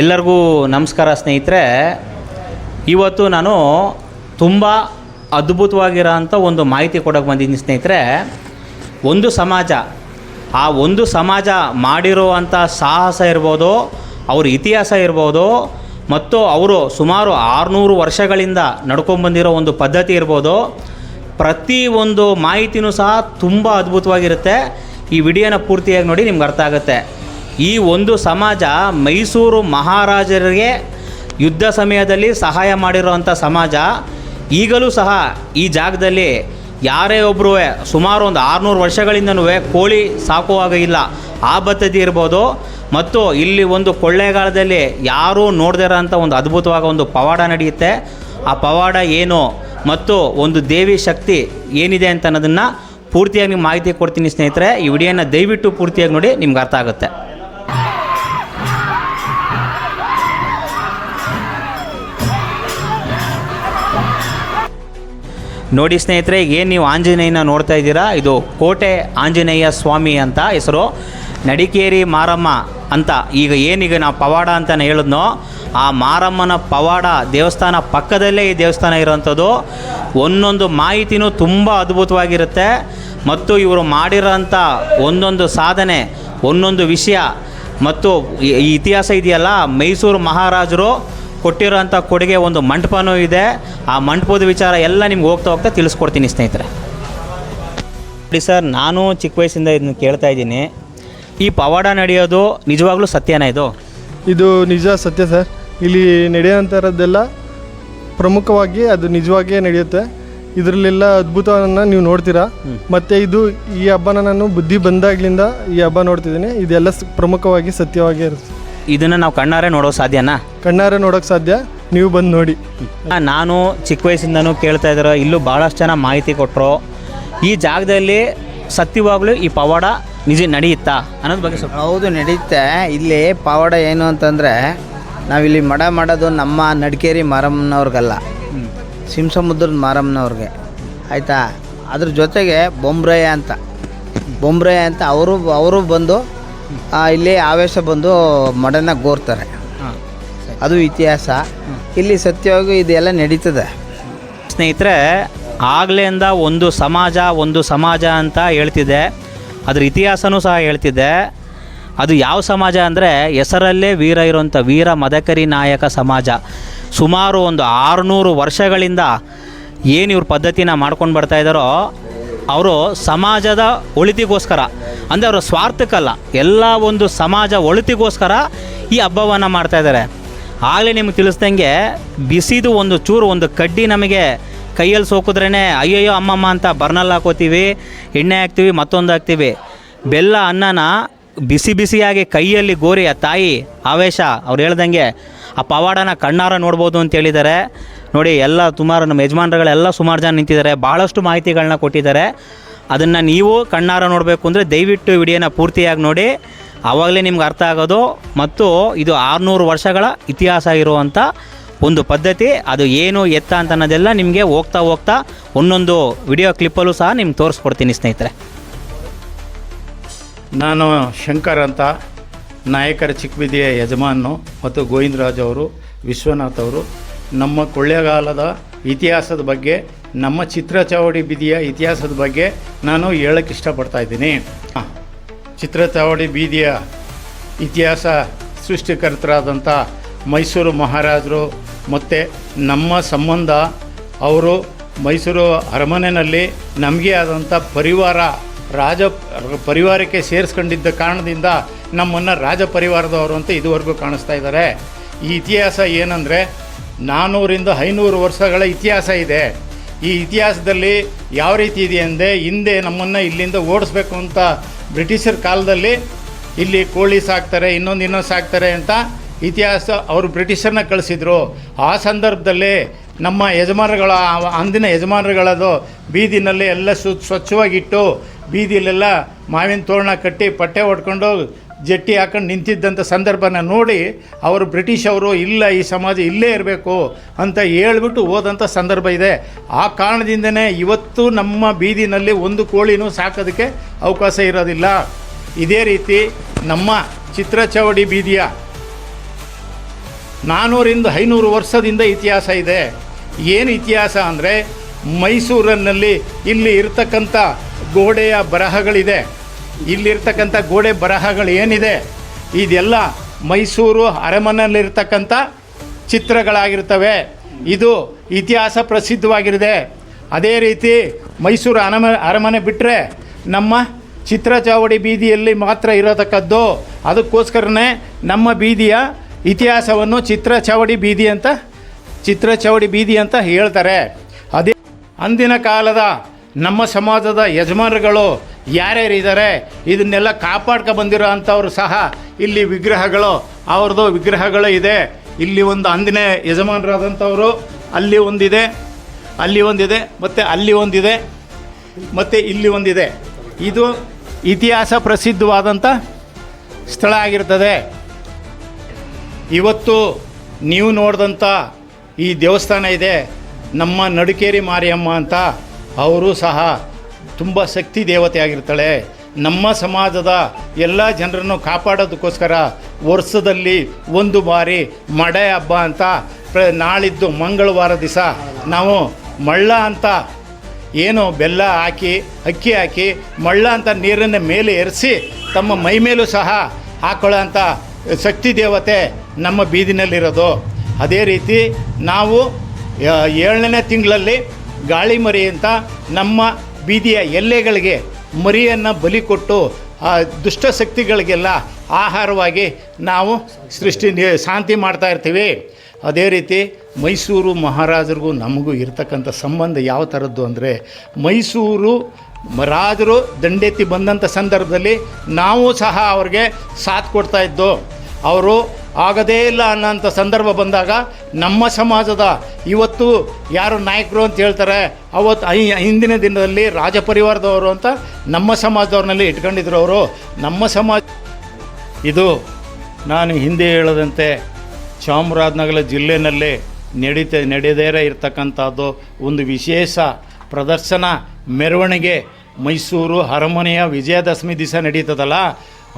ಎಲ್ಲರಿಗೂ ನಮಸ್ಕಾರ ಸ್ನೇಹಿತರೆ. ಇವತ್ತು ನಾನು ತುಂಬ ಅದ್ಭುತವಾಗಿರೋ ಅಂಥ ಒಂದು ಮಾಹಿತಿ ಕೊಡೋಕ್ಕೆ ಬಂದಿದ್ದೀನಿ ಸ್ನೇಹಿತರೆ. ಒಂದು ಸಮಾಜ, ಆ ಒಂದು ಸಮಾಜ ಮಾಡಿರುವಂಥ ಸಾಹಸ ಇರ್ಬೋದು, ಅವ್ರ ಇತಿಹಾಸ ಇರ್ಬೋದು, ಮತ್ತು ಅವರು ಸುಮಾರು ಆರುನೂರು ವರ್ಷಗಳಿಂದ ನಡ್ಕೊಂಬಂದಿರೋ ಒಂದು ಪದ್ಧತಿ ಇರ್ಬೋದು. ಪ್ರತಿ ಒಂದು ಮಾಹಿತಿನೂ ಸಹ ತುಂಬ ಅದ್ಭುತವಾಗಿರುತ್ತೆ. ಈ ವಿಡಿಯೋನ ಪೂರ್ತಿಯಾಗಿ ನೋಡಿ ನಿಮ್ಗೆ ಅರ್ಥ ಆಗುತ್ತೆ. ಈ ಒಂದು ಸಮಾಜ ಮೈಸೂರು ಮಹಾರಾಜರಿಗೆ ಯುದ್ಧ ಸಮಯದಲ್ಲಿ ಸಹಾಯ ಮಾಡಿರೋವಂಥ ಸಮಾಜ, ಈಗಲೂ ಸಹ ಈ ಜಾಗದಲ್ಲಿ ಯಾರೇ ಒಬ್ಬರು ಸುಮಾರು ಒಂದು ಆರುನೂರು ವರ್ಷಗಳಿಂದನೂ ಕೋಳಿ ಸಾಕುವಾಗ ಇಲ್ಲ ಆ ಪದ್ಧತಿ ಇರ್ಬೋದು. ಮತ್ತು ಇಲ್ಲಿ ಒಂದು ಕೊಳ್ಳೇಗಾಲದಲ್ಲಿ ಯಾರೂ ನೋಡದೇ ಇರೋಂಥ ಒಂದು ಅದ್ಭುತವಾದ ಒಂದು ಪವಾಡ ನಡೆಯುತ್ತೆ. ಆ ಪವಾಡ ಏನು ಮತ್ತು ಒಂದು ದೇವಿ ಶಕ್ತಿ ಏನಿದೆ ಅಂತ ಅನ್ನೋದನ್ನು ಪೂರ್ತಿಯಾಗಿ ನಿಮ್ಗೆ ಮಾಹಿತಿ ಕೊಡ್ತೀನಿ ಸ್ನೇಹಿತರೆ. ಈ ವಿಡಿಯೋನ ದಯವಿಟ್ಟು ಪೂರ್ತಿಯಾಗಿ ನೋಡಿ, ನಿಮ್ಗೆ ಅರ್ಥ ಆಗುತ್ತೆ. ನೋಡಿ ಸ್ನೇಹಿತರೆ ಏನು ನೀವು ಆಂಜನೇಯನ ನೋಡ್ತಾ ಇದ್ದೀರಾ? ಇದು ಕೋಟೆ ಆಂಜನೇಯ ಸ್ವಾಮಿ ಅಂತ ಹೆಸರು. ನಡಿಕೇರಿ ಮಾರಮ್ಮ ಅಂತ. ಈಗ ಏನೀಗ ನಾವು ಪವಾಡ ಅಂತ ಹೇಳಿದ್ನೋ, ಆ ಮಾರಮ್ಮನ ಪವಾಡ ದೇವಸ್ಥಾನ ಪಕ್ಕದಲ್ಲೇ ಈ ದೇವಸ್ಥಾನ ಇರೋವಂಥದ್ದು. ಒಂದೊಂದು ಮಾಹಿತಿನೂ ತುಂಬ ಅದ್ಭುತವಾಗಿರುತ್ತೆ. ಮತ್ತು ಇವರು ಮಾಡಿರೋಂಥ ಒಂದೊಂದು ಸಾಧನೆ, ಒಂದೊಂದು ವಿಷಯ, ಮತ್ತು ಇತಿಹಾಸ ಇದೆಯಲ್ಲ, ಮೈಸೂರು ಮಹಾರಾಜರು ಕೊಟ್ಟಿರೋಂಥ ಕೊಡುಗೆ ಒಂದು ಮಂಟಪನೂ ಇದೆ. ಆ ಮಂಟಪದ ವಿಚಾರ ಎಲ್ಲ ನಿಮ್ಗೆ ಹೋಗ್ತಾ ಹೋಗ್ತಾ ತಿಳಿಸ್ಕೊಡ್ತೀನಿ ಸ್ನೇಹಿತರೆ. ನೋಡಿ ಸರ್ ನಾನು ಚಿಕ್ಕ ವಯಸ್ಸಿಂದ ಇದನ್ನ ಕೇಳ್ತಾ ಇದ್ದೀನಿ. ಈ ಪವಾಡ ನಡೆಯೋದು ನಿಜವಾಗ್ಲೂ ಸತ್ಯನ ಇದು? ಇದು ನಿಜ ಸತ್ಯ ಸರ್. ಇಲ್ಲಿ ನಡೆಯೋಂಥರದ್ದೆಲ್ಲ ಪ್ರಮುಖವಾಗಿ ಅದು ನಿಜವಾಗಿಯೇ ನಡೆಯುತ್ತೆ. ಇದರಲ್ಲೆಲ್ಲ ಅದ್ಭುತವನ್ನು ನೀವು ನೋಡ್ತೀರಾ? ಮತ್ತು ಇದು ಈ ಹಬ್ಬನ ನಾನು ಬುದ್ಧಿ ಬಂದಾಗ್ಲಿಂದ ಈ ಹಬ್ಬ ನೋಡ್ತಿದ್ದೀನಿ. ಇದೆಲ್ಲ ಪ್ರಮುಖವಾಗಿ ಸತ್ಯವಾಗಿ ಇರುತ್ತೆ. ಇದನ್ನು ನಾವು ಕಣ್ಣಾರೆ ನೋಡೋ ಸಾಧ್ಯನಾ? ಕಣ್ಣಾರೆ ನೋಡೋಕೆ ಸಾಧ್ಯ? ನೀವು ಬಂದು ನೋಡಿ. ನಾನು ಚಿಕ್ಕ ವಯಸ್ಸಿಂದನೂ ಕೇಳ್ತಾ ಇದ್ದಾರೆ ಇಲ್ಲೂ ಭಾಳಷ್ಟು ಜನ ಮಾಹಿತಿ ಕೊಟ್ಟರು ಈ ಜಾಗದಲ್ಲಿ ಸತ್ಯವಾಗ್ಲೂ ಈ ಪವಾಡ ನಿಜ ನಡೆಯುತ್ತಾ ಅನ್ನೋದ್ರ ಬಗ್ಗೆ ಸ್ವಲ್ಪ ಹೌದು ನಡೆಯುತ್ತೆ ಇಲ್ಲಿ ಪವಾಡ ಏನು ಅಂತಂದರೆ ನಾವಿಲ್ಲಿ ಮಡ ಮಾಡೋದು ನಮ್ಮ ನಡಿಕೇರಿ ಮಾರಮ್ಮನವ್ರಿಗಲ್ಲ. ಸಿಂಸಮುದ್ರದ ಮಾರಮ್ಮನವ್ರಿಗೆ. ಆಯಿತಾ? ಅದ್ರ ಜೊತೆಗೆ ಬೊಂಬ್ರಯ್ಯ ಅಂತ. ಬೊಂಬ್ರಯ್ಯ ಅಂತ ಅವರು ಅವರು ಬಂದು ಇಲ್ಲಿ ಆವೇಶ ಬಂದು ಮಡನ ಗೋರ್ತಾರೆ. ಅದು ಇತಿಹಾಸ. ಇಲ್ಲಿ ಸತ್ಯವಾಗಿ ಇದೆಲ್ಲ ನಡೀತದೆ. ಸ್ನೇಹಿತರೆ ಆಗ್ಲಿಂದ ಒಂದು ಸಮಾಜ ಒಂದು ಸಮಾಜ ಅಂತ ಹೇಳ್ತಿದೆ. ಅದ್ರ ಇತಿಹಾಸನೂ ಸಹ ಹೇಳ್ತಿದೆ. ಅದು ಯಾವ ಸಮಾಜ ಅಂದರೆ ಹೆಸರಲ್ಲೇ ವೀರ ಇರುವಂಥ ವೀರ ಮದಕರಿ ನಾಯಕ ಸಮಾಜ. ಸುಮಾರು ಒಂದು ಆರುನೂರು ವರ್ಷಗಳಿಂದ ಏನು ಇವ್ರ ಪದ್ಧತಿನ ಮಾಡ್ಕೊಂಡು ಬರ್ತಾ ಇದ್ದಾರೋ ಅವರು ಸಮಾಜದ ಒಳಿತಿಗೋಸ್ಕರ, ಅಂದರೆ ಅವರ ಸ್ವಾರ್ಥಕ್ಕಲ್ಲ, ಎಲ್ಲ ಒಂದು ಸಮಾಜ ಒಳಿತಿಗೋಸ್ಕರ ಈ ಹಬ್ಬವನ್ನು ಮಾಡ್ತಾಯಿದ್ದಾರೆ ಆಗಲೇ ನಿಮ್ಗೆ ತಿಳಿಸ್ದಂಗೆ ಬಿಸಿದು ಒಂದು ಚೂರು, ಒಂದು ಕಡ್ಡಿ ನಮಗೆ ಕೈಯಲ್ಲಿ ಸೋಕಿದ್ರೇ ಅಯ್ಯಯ್ಯೋ, ಅಮ್ಮಮ್ಮ ಅಂತ ಬರ್ನಲ್ಲಿ ಹಾಕೋತೀವಿ, ಎಣ್ಣೆ ಹಾಕ್ತೀವಿ, ಮತ್ತೊಂದು ಹಾಕ್ತೀವಿ. ಬೆಲ್ಲ, ಅನ್ನನ ಬಿಸಿ ಬಿಸಿಯಾಗಿ ಕೈಯಲ್ಲಿ ಗೋರಿ ಆ ತಾಯಿ ಆವೇಶ, ಅವ್ರು ಹೇಳ್ದಂಗೆ, ಆ ಪವಾಡನ ಕಣ್ಣಾರ ನೋಡ್ಬೋದು ಅಂತ ಹೇಳಿದ್ದಾರೆ. ನೋಡಿ, ಎಲ್ಲ ಸುಮಾರು ನಮ್ಮ ಯಜಮಾನ್ರುಗಳೆಲ್ಲ ಸುಮಾರು ಜನ ನಿಂತಿದ್ದಾರೆ. ಭಾಳಷ್ಟು ಮಾಹಿತಿಗಳನ್ನ ಕೊಟ್ಟಿದ್ದಾರೆ. ಅದನ್ನು ನೀವು ಕಣ್ಣಾರ ನೋಡಬೇಕು ಅಂದರೆ ದಯವಿಟ್ಟು ವಿಡಿಯೋನ ಪೂರ್ತಿಯಾಗಿ ನೋಡಿ. ಆವಾಗಲೇ ನಿಮ್ಗೆ ಅರ್ಥ ಆಗೋದು. ಮತ್ತು ಇದು ಆರುನೂರು ವರ್ಷಗಳ ಇತಿಹಾಸ ಇರುವಂಥ ಒಂದು ಪದ್ಧತಿ. ಅದು ಏನು ಎತ್ತ ಅಂತ ಅನ್ನೋದೆಲ್ಲ ನಿಮಗೆ ಹೋಗ್ತಾ ಹೋಗ್ತಾ ಒಂದೊಂದು ವಿಡಿಯೋ ಕ್ಲಿಪ್ಪಲ್ಲೂ ಸಹ ನಿಮ್ಗೆ ತೋರಿಸ್ಕೊಡ್ತೀನಿ ಸ್ನೇಹಿತರೆ. ನಾನು ಶಂಕರ್ ಅಂತ. ನಾಯಕರ ಚಿಕ್ಕಬಿದಿಯ ಯಜಮಾನು ಮತ್ತು ಗೋವಿಂದರಾಜ್ ಅವರು, ವಿಶ್ವನಾಥ್ ಅವರು. ನಮ್ಮ ಕೊಳ್ಳೆಗಾಲದ ಇತಿಹಾಸದ ಬಗ್ಗೆ, ನಮ್ಮ ಚಿತ್ರ ಚಾವಡಿ ಬೀದಿಯ ಇತಿಹಾಸದ ಬಗ್ಗೆ ನಾನು ಹೇಳಕ್ಕೆ ಇಷ್ಟಪಡ್ತಾ ಇದ್ದೀನಿ. ಚಿತ್ರ ಚಾವಡಿ ಬೀದಿಯ ಇತಿಹಾಸ ಸೃಷ್ಟಿಕರ್ತರಾದಂಥ ಮೈಸೂರು ಮಹಾರಾಜರು ಮತ್ತು ನಮ್ಮ ಸಂಬಂಧ, ಅವರು ಮೈಸೂರು ಅರಮನೆಯಲ್ಲಿ ನಮಗೆ ಆದಂಥ ಪರಿವಾರ, ರಾಜ, ಪರಿವಾರಕ್ಕೆ ಸೇರಿಸ್ಕೊಂಡಿದ್ದ ಕಾರಣದಿಂದ ನಮ್ಮನ್ನು ರಾಜ ಪರಿವಾರದವರು ಅಂತ ಇದುವರೆಗೂ ಕಾಣಿಸ್ತಾ ಇದ್ದಾರೆ. ಈ ಇತಿಹಾಸ ಏನಂದರೆ ನಾನ್ನೂರಿಂದ ಐನೂರು ವರ್ಷಗಳ ಇತಿಹಾಸ ಇದೆ. ಈ ಇತಿಹಾಸದಲ್ಲಿ ಯಾವ ರೀತಿ ಇದೆ ಅಂದರೆ ಹಿಂದೆ ನಮ್ಮನ್ನು ಇಲ್ಲಿಂದ ಓಡಿಸ್ಬೇಕು ಅಂತ ಬ್ರಿಟಿಷರ ಕಾಲದಲ್ಲಿ ಇಲ್ಲಿ ಕೋಳಿ ಸಾಕ್ತಾರೆ, ಇನ್ನೊಂದು ಇನ್ನೊಂದು ಸಾಕ್ತಾರೆ ಅಂತ ಇತಿಹಾಸ ಅವರು ಬ್ರಿಟಿಷರನ್ನ ಕಳಿಸಿದ್ರು. ಆ ಸಂದರ್ಭದಲ್ಲಿ ನಮ್ಮ ಯಜಮಾನರುಗಳ, ಅಂದಿನ ಯಜಮಾನರುಗಳದು ಬೀದಿನಲ್ಲಿ ಎಲ್ಲ ಸ್ವಚ್ಛವಾಗಿಟ್ಟು ಬೀದಿಲೆಲ್ಲ ಮಾವಿನ ತೋರಣ ಕಟ್ಟಿ ಪಟ್ಟೆ ಹೊಡ್ಕೊಂಡು ಜಟ್ಟಿ ಹಾಕೊಂಡು ನಿಂತಿದ್ದಂಥ ಸಂದರ್ಭನ ನೋಡಿ ಅವರು ಬ್ರಿಟಿಷ್ ಅವರು, ಇಲ್ಲ, ಈ ಸಮಾಜ ಇಲ್ಲೇ ಇರಬೇಕು ಅಂತ ಹೇಳ್ಬಿಟ್ಟು ಹೋದಂಥ ಸಂದರ್ಭ ಇದೆ. ಆ ಕಾರಣದಿಂದನೇ ಇವತ್ತು ನಮ್ಮ ಬೀದಿನಲ್ಲಿ ಒಂದು ಕೋಳಿನೂ ಸಾಕೋದಕ್ಕೆ ಅವಕಾಶ ಇರೋದಿಲ್ಲ. ಇದೇ ರೀತಿ ನಮ್ಮ ಚಿತ್ರಚವಡಿ ಬೀದಿಯ ನಾನ್ನೂರಿಂದ ಐನೂರು ವರ್ಷದಿಂದ ಇತಿಹಾಸ ಇದೆ. ಏನು ಇತಿಹಾಸ ಅಂದರೆ ಮೈಸೂರಿನಲ್ಲಿ ಇಲ್ಲಿ ಇರ್ತಕ್ಕಂಥ ಗೋಡೆಯ ಬರಹಗಳಿದೆ. ಇಲ್ಲಿರ್ತಕ್ಕಂಥ ಗೋಡೆ ಬರಹಗಳು ಏನಿದೆ, ಇದೆಲ್ಲ ಮೈಸೂರು ಅರಮನೆಯಲ್ಲಿರ್ತಕ್ಕಂಥ ಚಿತ್ರಗಳಾಗಿರ್ತವೆ. ಇದು ಇತಿಹಾಸ ಪ್ರಸಿದ್ಧವಾಗಿದೆ. ಅದೇ ರೀತಿ ಮೈಸೂರು ಅರಮ ಅರಮನೆ ಬಿಟ್ಟರೆ ನಮ್ಮ ಚಿತ್ರಚಾವಡಿ ಬೀದಿಯಲ್ಲಿ ಮಾತ್ರ ಇರತಕ್ಕದ್ದು. ಅದಕ್ಕೋಸ್ಕರನೇ ನಮ್ಮ ಬೀದಿಯ ಇತಿಹಾಸವನ್ನು ಚಿತ್ರಚಾವಡಿ ಬೀದಿ ಅಂತ ಚಿತ್ರಚಾವಡಿ ಬೀದಿ ಅಂತ ಹೇಳ್ತಾರೆ. ಅದೇ ಅಂದಿನ ಕಾಲದ ನಮ್ಮ ಸಮಾಜದ ಯಜಮಾನರುಗಳು ಯಾರ್ಯಾರಿದ್ದಾರೆ ಇದನ್ನೆಲ್ಲ ಕಾಪಾಡ್ಕೊ ಬಂದಿರೋ ಅಂಥವ್ರು ಸಹ ಇಲ್ಲಿ ವಿಗ್ರಹಗಳು, ಅವ್ರದ್ದು ವಿಗ್ರಹಗಳು ಇದೆ. ಇಲ್ಲಿ ಒಂದು ಅಂದಿನ ಯಜಮಾನರಾದಂಥವರು, ಅಲ್ಲಿ ಒಂದಿದೆ ಅಲ್ಲಿ ಒಂದಿದೆ, ಮತ್ತು ಅಲ್ಲಿ ಒಂದಿದೆ, ಮತ್ತು ಇಲ್ಲಿ ಒಂದಿದೆ. ಇದು ಇತಿಹಾಸ ಪ್ರಸಿದ್ಧವಾದಂಥ ಸ್ಥಳ ಆಗಿರ್ತದೆ. ಇವತ್ತು ನೀವು ನೋಡಿದಂಥ ಈ ದೇವಸ್ಥಾನ ಇದೆ. ನಮ್ಮ ನಡುಕೇರಿ ಮಾರಿಯಮ್ಮ ಅಂತ, ಅವರು ಸಹ ತುಂಬ ಶಕ್ತಿ ದೇವತೆ ಆಗಿರ್ತಾಳೆ. ನಮ್ಮ ಸಮಾಜದ ಎಲ್ಲ ಜನರನ್ನು ಕಾಪಾಡೋದಕ್ಕೋಸ್ಕರ ವರ್ಷದಲ್ಲಿ ಒಂದು ಬಾರಿ ಮಡೆ ಹಬ್ಬ ಅಂತ ಪ್ರ, ನಾಳಿದ್ದು ಮಂಗಳವಾರ ದಿವಸ ನಾವು ಮಳ್ಳ ಅಂತ ಏನು ಬೆಲ್ಲ ಹಾಕಿ, ಅಕ್ಕಿ ಹಾಕಿ, ಮಳ್ಳ ಅಂತ ನೀರನ್ನು ಮೇಲೆ ಎರೆಸಿ ತಮ್ಮ ಮೈ ಮೇಲೂ ಸಹ ಹಾಕೊಳ್ಳೋ ಅಂಥ ಶಕ್ತಿ ದೇವತೆ ನಮ್ಮ ಬೀದಿನಲ್ಲಿರೋದು. ಅದೇ ರೀತಿ ನಾವು ಏಳನೇ ತಿಂಗಳಲ್ಲಿ ಗಾಳಿ ಮರಿ ಅಂತ ನಮ್ಮ ಬೀದಿಯ ಎಲ್ಲೆಗಳಿಗೆ ಮರಿಯನ್ನು ಬಲಿ ಕೊಟ್ಟು ಆ ದುಷ್ಟಶಕ್ತಿಗಳಿಗೆಲ್ಲ ಆಹಾರವಾಗಿ ನಾವು ಸೃಷ್ಟಿ ಶಾಂತಿ ಮಾಡ್ತಾ ಇರ್ತೀವಿ. ಅದೇ ರೀತಿ ಮೈಸೂರು ಮಹಾರಾಜರಿಗೂ ನಮಗೂ ಇರತಕ್ಕಂಥ ಸಂಬಂಧ ಯಾವ ಥರದ್ದು ಅಂದರೆ ಮೈಸೂರು ರಾಜರು ದಂಡೆತ್ತಿ ಬಂದಂಥ ಸಂದರ್ಭದಲ್ಲಿ ನಾವು ಸಹ ಅವ್ರಿಗೆ ಸಾಥ್ ಕೊಡ್ತಾ ಇದ್ದು. ಅವರು ಆಗದೇ ಇಲ್ಲ ಅನ್ನೋಂಥ ಸಂದರ್ಭ ಬಂದಾಗ ನಮ್ಮ ಸಮಾಜದ ಇವತ್ತು ಯಾರು ನಾಯಕರು ಅಂತ ಹೇಳ್ತಾರೆ ಅವತ್ತು ಹಿಂದಿನ ದಿನದಲ್ಲಿ ರಾಜಪರಿವಾರದವರು ಅಂತ ನಮ್ಮ ಸಮಾಜದವ್ರನ್ನಲ್ಲಿ ಇಟ್ಕೊಂಡಿದ್ರು ಅವರು. ನಮ್ಮ ಸಮಾಜ ಇದು ನಾನು ಹಿಂದೆ ಹೇಳದಂತೆ ಚಾಮರಾಜನಗರ ಜಿಲ್ಲೆಯಲ್ಲಿ ನಡೀತ ನಡೆಯದೇ ಇರತಕ್ಕಂಥದ್ದು ಒಂದು ವಿಶೇಷ ಪ್ರದರ್ಶನ, ಮೆರವಣಿಗೆ ಮೈಸೂರು ಅರಮನೆಯ ವಿಜಯದಶಮಿ ದಿವಸ ನಡೀತದಲ್ಲ?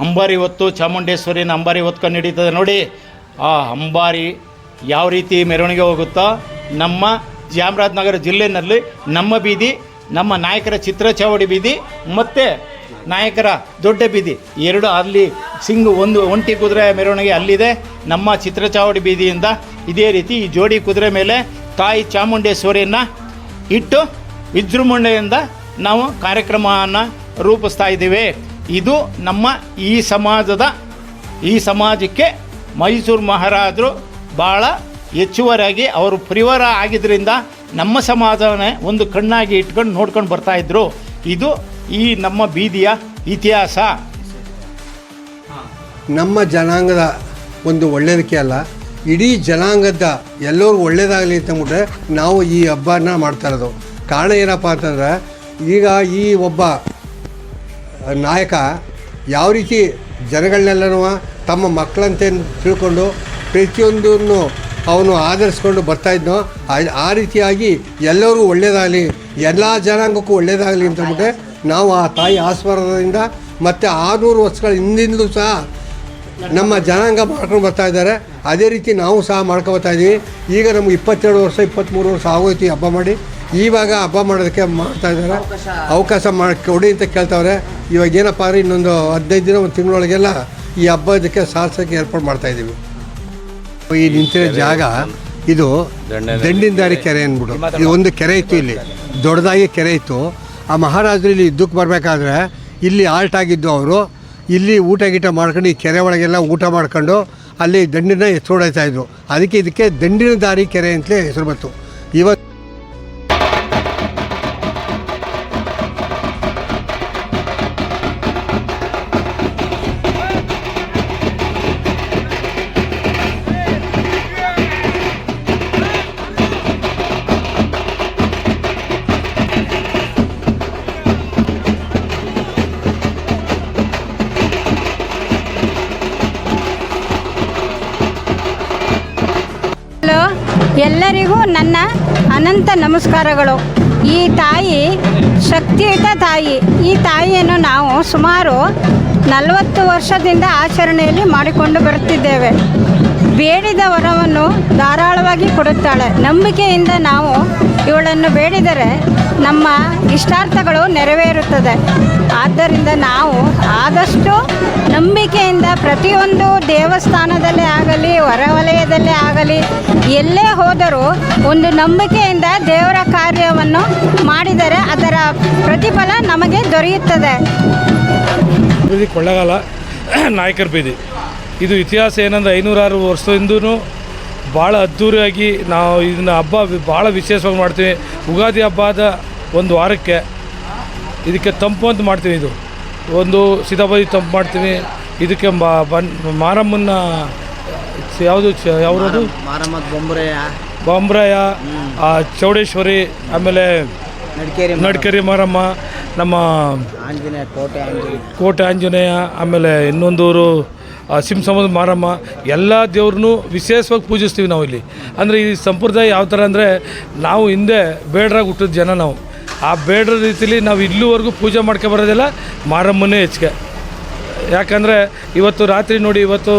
ಅಂಬಾರಿ ಹೊತ್ತು ಚಾಮುಂಡೇಶ್ವರಿನ ಅಂಬಾರಿ ಹೊತ್ಕೊಂಡು ನಡೀತದೆ ನೋಡಿ. ಆ ಅಂಬಾರಿ ಯಾವ ರೀತಿ ಮೆರವಣಿಗೆ ಹೋಗುತ್ತೋ ನಮ್ಮ ಚಾಮರಾಜನಗರ ಜಿಲ್ಲೆಯಲ್ಲಿ ನಮ್ಮ ಬೀದಿ, ನಮ್ಮ ನಾಯಕರ ಚಿತ್ರ ಚಾವಡಿ ಬೀದಿ ಮತ್ತು ನಾಯಕರ ದೊಡ್ಡ ಬೀದಿ. ಎರಡು ಅಲ್ಲಿ ಸಿಂಗು ಒಂದು ಒಂಟಿ ಕುದುರೆ ಮೆರವಣಿಗೆ ಅಲ್ಲಿದೆ. ನಮ್ಮ ಚಿತ್ರಚಾವಡಿ ಬೀದಿಯಿಂದ ಇದೇ ರೀತಿ ಈ ಜೋಡಿ ಕುದುರೆ ಮೇಲೆ ತಾಯಿ ಚಾಮುಂಡೇಶ್ವರಿಯನ್ನು ಇಟ್ಟು ವಿಜೃಂಭಣೆಯಿಂದ ನಾವು ಕಾರ್ಯಕ್ರಮವನ್ನು ರೂಪಿಸ್ತಾ ಇದ್ದೀವಿ. ಇದು ನಮ್ಮ ಈ ಸಮಾಜದ, ಈ ಸಮಾಜಕ್ಕೆ ಮೈಸೂರು ಮಹಾರಾಜರು ಭಾಳ ಹೆಚ್ಚುವರಿಯಾಗಿ ಅವರು ಪರಿವಾರ ಆಗಿದ್ದರಿಂದ ನಮ್ಮ ಸಮಾಜವನ್ನೇ ಒಂದು ಕಣ್ಣಾಗಿ ಇಟ್ಕೊಂಡು ನೋಡ್ಕೊಂಡು ಬರ್ತಾಯಿದ್ರು ಇದು ಈ ನಮ್ಮ ಬೀದಿಯ ಇತಿಹಾಸ. ನಮ್ಮ ಜನಾಂಗದ ಒಂದು ಒಳ್ಳೆಯದಕ್ಕೆ ಅಲ್ಲ, ಇಡೀ ಜನಾಂಗದ ಎಲ್ಲರೂ ಒಳ್ಳೇದಾಗಲಿ ಅಂತಂದ್ಬಿಟ್ರೆ ನಾವು ಈ ಹಬ್ಬನ ಮಾಡ್ತಾ ಇರೋದು. ಕಾರಣ ಏನಪ್ಪ ಅಂತಂದರೆ, ಈಗ ಈ ಒಬ್ಬ ನಾಯಕ ಯಾವ ರೀತಿ ಜನಗಳನ್ನೆಲ್ಲನೂ ತಮ್ಮ ಮಕ್ಕಳಂತೆ ತಿಳ್ಕೊಂಡು ಪ್ರತಿಯೊಂದನ್ನು ಅವನು ಆಧರಿಸ್ಕೊಂಡು ಬರ್ತಾಯಿದ್ನೋ ಆ- ರೀತಿಯಾಗಿ ಎಲ್ಲರೂ ಒಳ್ಳೆಯದಾಗಲಿ, ಎಲ್ಲ ಜನಾಂಗಕ್ಕೂ ಒಳ್ಳೆಯದಾಗಲಿ ಅಂತಂದ್ಬಿಟ್ಟೆ ನಾವು ಆ ತಾಯಿ ಆಸ್ವಾದದಿಂದ ಮತ್ತು ಆರುನೂರು ವರ್ಷಗಳ ಹಿಂದಿಂದಲೂ ಸಹ ನಮ್ಮ ಜನಾಂಗ ಮಾಡ್ಕೊಂಡು ಬರ್ತಾ ಇದ್ದಾರೆ. ಅದೇ ರೀತಿ ನಾವು ಸಹ ಮಾಡ್ಕೊಬರ್ತಾ ಇದ್ದೀವಿ. ಈಗ ನಮ್ಗೆ ಇಪ್ಪತ್ತೆರಡು ವರ್ಷ, ಇಪ್ಪತ್ತ್ಮೂರು ವರ್ಷ ಆಗೋಯ್ತು ಹಬ್ಬ ಮಾಡಿ. ಇವಾಗ ಹಬ್ಬ ಮಾಡೋದಕ್ಕೆ ಮಾಡ್ತಾ ಇದ್ದಾರೆ. ಅವಕಾಶ. ಮಾಡಿ ಕೊಡಿ ಅಂತ ಕೇಳ್ತಾವ್ರೆ. ಇವಾಗ ಏನಪ್ಪ ಅಂದರೆ ಇನ್ನೊಂದು ಹದಿನೈದು ದಿನ ಒಂದು ತಿಂಗಳೊಳಗೆಲ್ಲ ಈ ಹಬ್ಬದಕ್ಕೆ ಸಾಹಸಕ್ಕೆ ಏರ್ಪಾಡು ಮಾಡ್ತಾ ಇದ್ದೀವಿ. ಈ ನಿಂತಿರೋ ಜಾಗ ಇದು ದಂಡಿನದಾರಿ ಕೆರೆ. ಅಂದ್ಬಿಟ್ಟು. ಇದು ಒಂದು ಕೆರೆ ಇತ್ತು ಇಲ್ಲಿ. ದೊಡ್ಡದಾಗಿ ಕೆರೆ ಇತ್ತು. ಆ ಮಹಾರಾಜರು ಇಲ್ಲಿ ಇದ್ದಕ್ಕೆ ಬರಬೇಕಾದ್ರೆ ಇಲ್ಲಿ ಆಲ್ಟ್ ಆಗಿದ್ದು ಅವರು. ಇಲ್ಲಿ ಊಟ ಗೀಟ ಮಾಡ್ಕೊಂಡು ಈ ಕೆರೆ ಒಳಗೆಲ್ಲ ಊಟ ಮಾಡ್ಕೊಂಡು ಅಲ್ಲಿ ದಂಡಿನ ಇದ್ರು. ಅದಕ್ಕೆ ಇದಕ್ಕೆ ದಂಡಿನ ದಾರಿ ಕೆರೆ ಅಂತಲೇ ಹೆಸರು ಬಂತು. ಇವತ್ತು ಅನಂತ ನಮಸ್ಕಾರಗಳು. ಈ ತಾಯಿ, ಶಕ್ತಿಯುತ ತಾಯಿ, ಈ ತಾಯಿಯನ್ನು ನಾವು ಸುಮಾರು ನಲವತ್ತು ವರ್ಷದಿಂದ ಆಚರಣೆಯಲ್ಲಿ ಮಾಡಿಕೊಂಡು ಬರುತ್ತಿದ್ದೇವೆ. ಬೇಡಿದ ವರವನ್ನು ಧಾರಾಳವಾಗಿ ಕೊಡುತ್ತಾಳೆ. ನಂಬಿಕೆಯಿಂದ ನಾವು ಇವಳನ್ನು ಬೇಡಿದರೆ ನಮ್ಮ ಇಷ್ಟಾರ್ಥಗಳು ನೆರವೇರುತ್ತದೆ. ಆದ್ದರಿಂದ ನಾವು ಆದಷ್ಟು ನಂಬಿಕೆಯಿಂದ ಪ್ರತಿಯೊಂದು ದೇವಸ್ಥಾನದಲ್ಲೇ ಆಗಲಿ, ಹೊರವಲಯದಲ್ಲೇ ಆಗಲಿ, ಎಲ್ಲೇ ಹೋದರೂ ಒಂದು ನಂಬಿಕೆಯಿಂದ ದೇವರ ಕಾರ್ಯವನ್ನು ಮಾಡಿದರೆ ಅದರ ಪ್ರತಿಫಲ ನಮಗೆ ದೊರೆಯುತ್ತದೆ. ಕೊಳ್ಳಗಾಲ ನಾಯಕರ ಬೀದಿ. ಇದು ಇತಿಹಾಸ ಏನಂದ್ರೆ ಐನೂರಾರು ವರ್ಷದಿಂದೂ ಭಾಳ ಅದ್ಧೂರಿಯಾಗಿ ನಾವು ಇದನ್ನ ಹಬ್ಬ ಭಾಳ ವಿಶೇಷವಾಗಿ ಮಾಡ್ತೀವಿ. ಯುಗಾದಿ ಹಬ್ಬದ ಒಂದು ವಾರಕ್ಕೆ ಇದಕ್ಕೆ ತಂಪು ಅಂತ ಮಾಡ್ತೀವಿ ಇದು. ಒಂದು ಸೀತಾಬದಿ ತಂಪು ಮಾಡ್ತೀವಿ. ಇದಕ್ಕೆ ಬನ್ ಮಾರಮ್ಮನ ಯಾವುದು ಯಾವ್ದು ಬೊಂಬ್ರಯ. ಬಾಂಬ್ರಾಯ ಆ, ಚೌಡೇಶ್ವರಿ ಆಮೇಲೆ ನಡ್ಕೇರಿ ನಡ್ಕರಿ ಮಾರಮ್ಮ ನಮ್ಮ ಆಂಜನೇಯ ಕೋಟೆ ಆಂಜನೇಯ. ಕೋಟೆ ಆಂಜನೇಯ ಆಮೇಲೆ ಇನ್ನೊಂದೂರು ಸಿಂಸಮದ ಮಾರಮ್ಮ ಎಲ್ಲ ದೇವ್ರನ್ನೂ ವಿಶೇಷವಾಗಿ ಪೂಜಿಸ್ತೀವಿ ನಾವು ಇಲ್ಲಿ. ಅಂದರೆ ಈ ಸಂಪ್ರದಾಯ ಯಾವ ಥರ ಅಂದರೆ ನಾವು ಹಿಂದೆ ಬೇಡ್ರಾಗಿ ಹುಟ್ಟಿದ ಜನ ನಾವು. ಆ ಬೇಡ್ರ ರೀತಿಲಿ ನಾವು ಇಲ್ಲಿವರೆಗೂ ಪೂಜೆ ಮಾಡ್ಕೊ ಬರೋದಿಲ್ಲ, ಮಾರಮ್ಮನೇ ಹೆಚ್ಚಿಗೆ ಯಾಕಂದರೆ ಇವತ್ತು ರಾತ್ರಿ ನೋಡಿ ಇವತ್ತು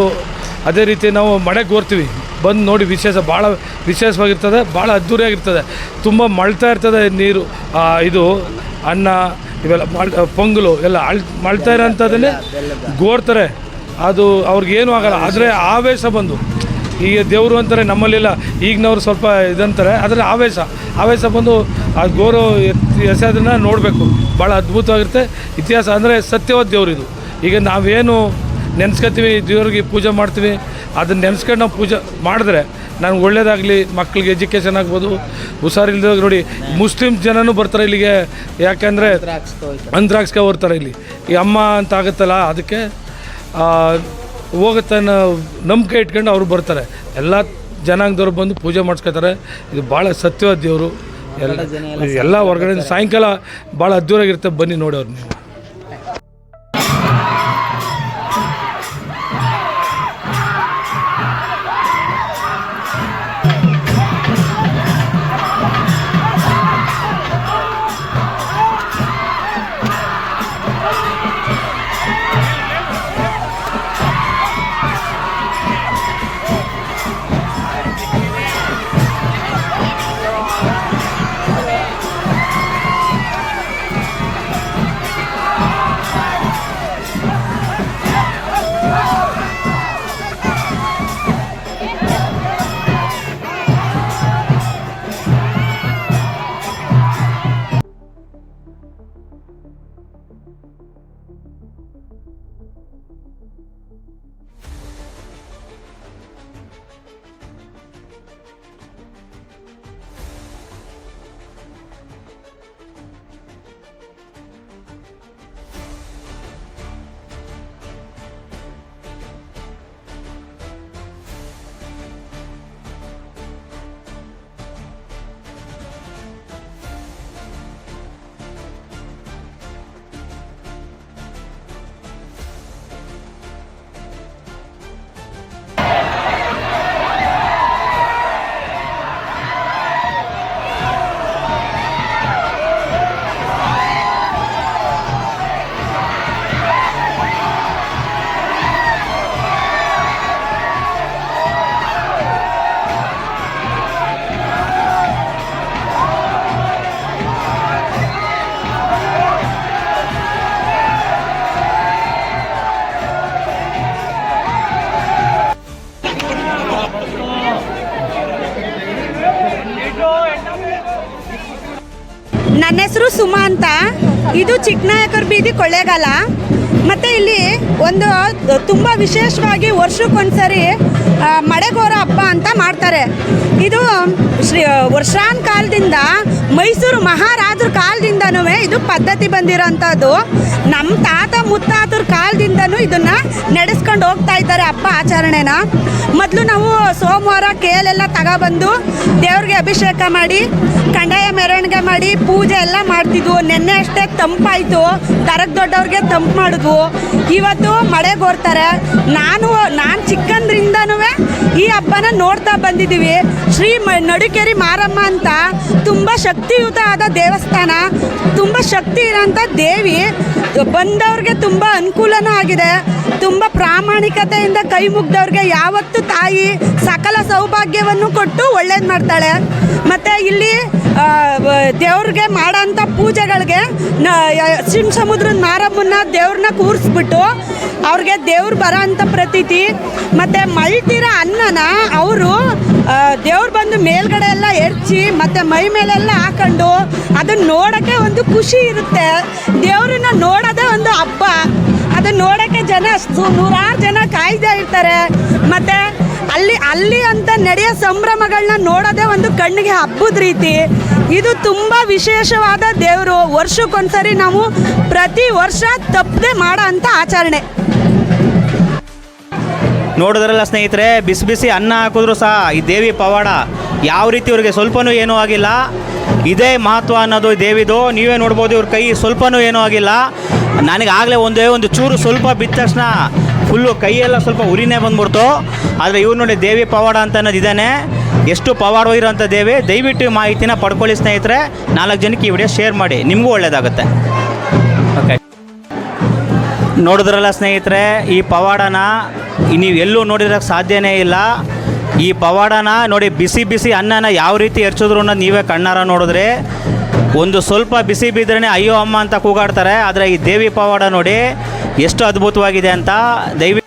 ಅದೇ ರೀತಿ ನಾವು ಮಳೆ ಓರ್ತೀವಿ. ಬಂದು ನೋಡಿ ವಿಶೇಷ ಭಾಳ ವಿಶೇಷವಾಗಿರ್ತದೆ, ಭಾಳ ಅದ್ಧೂರಿಯಾಗಿರ್ತದೆ ತುಂಬ ಮಳ್ತಾ ಇರ್ತದೆ ನೀರು ಇದು ಅನ್ನ ಇವೆಲ್ಲ ಮಳ್ ಪೊಂಗಲು ಎಲ್ಲ ಅಳ್ ಮಳ್ತಾ ಇರೋಂಥದ್ದನ್ನೇ ಗೋರ್ತಾರೆ. ಅದು ಅವ್ರಿಗೇನು ಆಗಲ್ಲ. ಆದರೆ ಆವೇಶ ಬಂದು. ಈಗ ದೇವರು ಅಂತಾರೆ ನಮ್ಮಲ್ಲಿಲ್ಲ ಈಗಿನವ್ರು ಸ್ವಲ್ಪ ಇದಂತಾರೆ ಆದರೆ ಆವೇಶ. ಆವೇಶ ಬಂದು ಆ ಗೋರು ಎತ್ತಿ ಎಸೆಯೋದನ್ನು ನೋಡಬೇಕು. ಭಾಳ ಅದ್ಭುತವಾಗಿರುತ್ತೆ. ಇತಿಹಾಸ ಅಂದರೆ ಸತ್ಯವಾದ ದೇವ್ರು ಇದು. ಈಗ ನಾವೇನು ನೆನೆಸ್ಕೊತೀವಿ ದೇವ್ರಿಗೆ ಪೂಜೆ ಮಾಡ್ತೀವಿ ಅದನ್ನ ನೆನೆಸ್ಕೊಂಡು ನಾವು ಪೂಜೆ ಮಾಡಿದ್ರೆ ನನಗೆ ಒಳ್ಳೇದಾಗಲಿ ಮಕ್ಕಳಿಗೆ ಎಜುಕೇಷನ್ ಆಗ್ಬೋದು. ಹುಷಾರಿಲ್ದಾಗ ನೋಡಿ ಮುಸ್ಲಿಮ್ ಜನನೂ ಬರ್ತಾರೆ ಇಲ್ಲಿಗೆ. ಯಾಕೆಂದರೆ ಅಂತ್ರಾಕ್ಷಕ ಬರ್ತಾರೆ ಇಲ್ಲಿ. ಈ ಅಮ್ಮ ಅಂತ ಆಗುತ್ತಲ್ಲ ಅದಕ್ಕೆ ಆ, ಹೋಗುತ್ತೆ ಅನ್ನೋ ನಂಬಿಕೆ ಇಟ್ಕೊಂಡು ಅವರು ಬರ್ತಾರೆ. ಎಲ್ಲ ಜನಾಂಗದವ್ರು ಬಂದು ಪೂಜೆ ಮಾಡಿಸ್ಕೊತಾರೆ. ಇದು ಭಾಳ ಸತ್ಯವಾದ ದೇವರು. ಎಲ್ಲ ಎಲ್ಲ ಹೊರಗಡೆ ಸಾಯಂಕಾಲ ಭಾಳ ಅದ್ದೂರಾಗಿರುತ್ತೆ ಬನ್ನಿ ನೋಡಿ ಅವ್ರು ನೀವು. ಇದು ಚಿಕ್ಕನಾಯಕರ ಬೀದಿ ಕೊಳ್ಳೇಗಾಲ. ಮತ್ತು ಇಲ್ಲಿ ಒಂದು ತುಂಬ ವಿಶೇಷವಾಗಿ ವರ್ಷಕ್ಕೊಂದ್ಸರಿ ಮಡೆಗೋರ ಹಬ್ಬ ಅಂತ ಮಾಡ್ತಾರೆ. ಇದು, ಶ್ರೀ ವರ್ಷಾನ್ ಕಾಲದಿಂದ ಮೈಸೂರು ಮಹಾರಾಜರ ಕಾಲದಿಂದನೂ ಇದು ಪದ್ಧತಿ ಬಂದಿರೋಂಥದ್ದು. ನಮ್ಮ ತಾತ ಮುತ್ತಾತರ ಕಾಲದಿಂದನೂ ಇದನ್ನು ನಡೆಸ್ಕೊಂಡು ಹೋಗ್ತಾ ಇದ್ದಾರೆ ಹಬ್ಬ ಆಚರಣೆನ. ಮೊದಲು ನಾವು ಸೋಮವಾರ ಕೇಲೆಲ್ಲ ತಗೊಬಂದು ದೇವ್ರಿಗೆ ಅಭಿಷೇಕ ಮಾಡಿ, ಕಂಡಾಯ ಮೆರವಣಿಗೆ ಮಾಡಿ, ಪೂಜೆ ಎಲ್ಲ ಮಾಡ್ತಿದ್ವು. ನೆನ್ನೆ ಅಷ್ಟೇ ತಂಪಾಯಿತು. ದರಕ್ಕೆ ದೊಡ್ಡವ್ರಿಗೆ ತಂಪು ಮಾಡಿದ್ವು ಇವತ್ತು ಮಳೆಗೋರ್ತಾರೆ ನಾನು ನಾನು ಚಿಕ್ಕಂದ್ರಿಂದನೂ ಈ ಹಬ್ಬನ ನೋಡ್ತಾ ಬಂದಿದ್ದೀವಿ. ಶ್ರೀ ಮ, ನಡುಕೆರಿ ಮಾರಮ್ಮ ಅಂತ ತುಂಬ ಶಕ್ತಿಯುತ ಆದ ದೇವಸ್ಥಾನ, ತುಂಬ ಶಕ್ತಿ ಇರೋಂಥ ದೇವಿ ಬಂದವ್ರಿಗೆ ತುಂಬ ಅನುಕೂಲನೂ ಆಗಿದೆ. ತುಂಬ ಪ್ರಾಮಾಣಿಕತೆಯಿಂದ ಕೈ ಮುಗ್ದವ್ರಿಗೆ ಯಾವತ್ತೂ ತಾಯಿ ಸಕಲ ಸೌಭಾಗ್ಯವನ್ನು ಕೊಟ್ಟು ಒಳ್ಳೇದು ಮಾಡ್ತಾಳೆ. ಮತ್ತು ಇಲ್ಲಿ ದೇವ್ರಿಗೆ ಮಾಡೋಂಥ ಪೂಜೆಗಳಿಗೆ ನ ಶಿವ ಸಮುದ್ರದ ಮಾರಮ್ಮನ್ನ ದೇವ್ರನ್ನ ಕೂರಿಸ್ಬಿಟ್ಟು ಅವ್ರಿಗೆ ದೇವ್ರು ಬರೋ ಅಂಥ ಪ್ರತೀತಿ. ಮತ್ತು ಮಳ್ತಿರೋ ಅನ್ನನ ಅವರು ದೇವ್ರು ಬಂದು ಮೇಲ್ಗಡೆ ಎಲ್ಲ ಎರ್ಚಿ, ಮತ್ತು ಮೈ ಮೇಲೆಲ್ಲ ಹಾಕೊಂಡು ಅದನ್ನ ನೋಡೋಕ್ಕೆ ಒಂದು ಖುಷಿ ಇರುತ್ತೆ. ದೇವ್ರನ್ನ ನೋಡೋದೇ ಒಂದು ಹಬ್ಬ. ಅದನ್ನ ನೋಡೋಕ್ಕೆ ಜನ ನೂರಾರು ಜನ ಕಾಯ್ತಾ ಇರ್ತಾರೆ ಮತ್ತು ಅಲ್ಲಿ ಅಲ್ಲಿ ಅಂತ ನಡೆಯೋ ಸಂಭ್ರಮಗಳನ್ನ ನೋಡೋದೇ ಒಂದು ಕಣ್ಣಿಗೆ ಹಬ್ಬದ ರೀತಿ. ಇದು ತುಂಬ ವಿಶೇಷವಾದ ದೇವರು. ವರ್ಷಕ್ಕೊಂದ್ಸರಿ ನಾವು ಪ್ರತಿ ವರ್ಷ ತಪ್ಪದೆ ಮಾಡೋ ಅಂತ ಆಚರಣೆ. ನೋಡಿದ್ರಲ್ಲ ಸ್ನೇಹಿತರೆ, ಬಿಸಿ ಬಿಸಿ ಅನ್ನ ಹಾಕಿದ್ರು ಸಹ ಈ ದೇವಿ ಪವಾಡ ಯಾವ ರೀತಿ ಇವ್ರಿಗೆ ಸ್ವಲ್ಪನೂ ಏನೂ ಆಗಿಲ್ಲ. ಇದೇ ಮಹತ್ವ ಅನ್ನೋದು ದೇವಿದು. ನೀವೇ ನೋಡ್ಬೋದು ಇವ್ರ ಕೈ ಸ್ವಲ್ಪನೂ ಏನೂ ಆಗಿಲ್ಲ. ನನಗೆ ಆಗಲೇ ಒಂದೇ ಒಂದು ಚೂರು ಸ್ವಲ್ಪ ಬಿದ್ದ ತಕ್ಷಣ ಫುಲ್ಲು ಕೈಯೆಲ್ಲ ಸ್ವಲ್ಪ ಉರಿನೇ ಬಂದ್ಬಿಡ್ತು. ಆದರೆ ಇವ್ರು ನೋಡಿ ದೇವಿ ಪವಾಡ ಅಂತ ಅನ್ನೋದು ಇದ್ದಾನೆ ಎಷ್ಟು ಪವಾಡವಾಗಿರೋಂಥ ದೇವಿ ದಯವಿಟ್ಟು ಮಾಹಿತಿನ ಪಡ್ಕೊಳ್ಳಿ ಸ್ನೇಹಿತರೆ. ನಾಲ್ಕು ಜನಕ್ಕೆ ಈ ವಿಡಿಯೋ ಶೇರ್ ಮಾಡಿ ನಿಮಗೂ ಒಳ್ಳೆಯದಾಗುತ್ತೆ ಓಕೆ ನೋಡಿದ್ರಲ್ಲ ಸ್ನೇಹಿತರೆ ಈ ಪವಾಡನ ನೀವು ಎಲ್ಲೂ ನೋಡಿರೋಕ್ಕೆ ಸಾಧ್ಯನೇ ಇಲ್ಲ. ಈ ಪವಾಡನ ನೋಡಿ ಬಿಸಿ ಬಿಸಿ ಅನ್ನನ ಯಾವ ರೀತಿ ಎರ್ಚಿದ್ರು ಅನ್ನೋದು ನೀವೇ ಕಣ್ಣಾರ ನೋಡಿದ್ರೆ. ಒಂದು ಸ್ವಲ್ಪ ಬಿಸಿ ಬಿದ್ದರೆ ಅಯ್ಯೋ ಅಮ್ಮ ಅಂತ ಕೂಗಾಡ್ತಾರೆ. ಆದರೆ ಈ ದೇವಿ ಪವಾಡ ನೋಡಿ ಎಷ್ಟು ಅದ್ಭುತವಾಗಿದೆ ಅಂತ ದಯವಿ